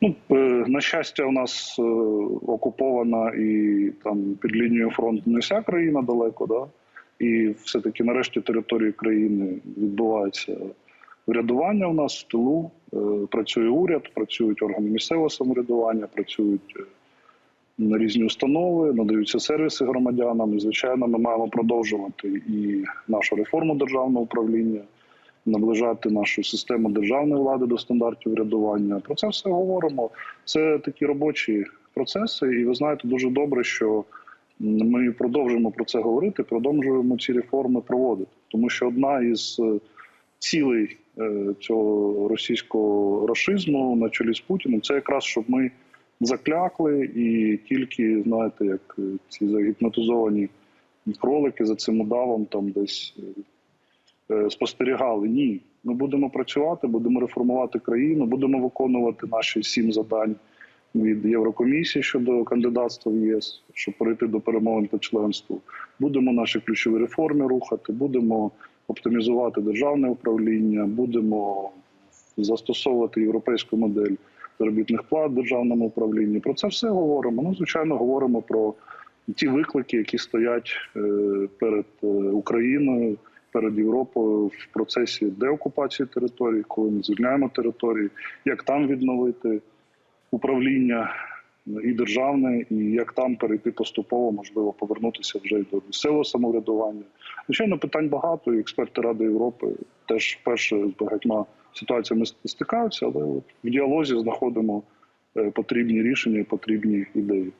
Ну, е, на щастя, у нас е, окупована і там під лінією фронту не вся країна далеко, да? і все-таки нарешті території країни відбувається врядування у нас в тилу. Е, Працює уряд, працюють органи місцевого самоврядування, працюють різні установи, надаються сервіси громадянам. І, звичайно, ми маємо продовжувати і нашу реформу державного управління, наближати нашу систему державної влади до стандартів врядування. Про це все говоримо. Це такі робочі процеси, і ви знаєте дуже добре, що ми продовжуємо про це говорити, продовжуємо ці реформи проводити, тому що одна із е, цілей е, цього російського рашизму на чолі з Путіним це якраз щоб ми заклякли і тільки знаєте, як е, ці загіпнотизовані кролики за цим удавом там десь спостерігали. Ні, ми будемо працювати, будемо реформувати країну, будемо виконувати наші сім завдань від Єврокомісії щодо кандидатства в ЄС, щоб перейти до перемовин та членству. Будемо наші ключові реформи рухати, будемо оптимізувати державне управління, будемо застосовувати європейську модель заробітних плат в державному управлінні. Про це все говоримо. Ну, звичайно, говоримо про ті виклики, які стоять е, перед е, Україною, перед Європою в процесі деокупації території, коли ми звільняємо території, як там відновити управління і державне, і як там перейти поступово, можливо, повернутися вже й до місцевого самоврядування. Звичайно, питань багато, і експерти Ради Європи теж вперше з багатьма ситуаціями стикаються, але в діалозі знаходимо е, потрібні рішення і потрібні ідеї.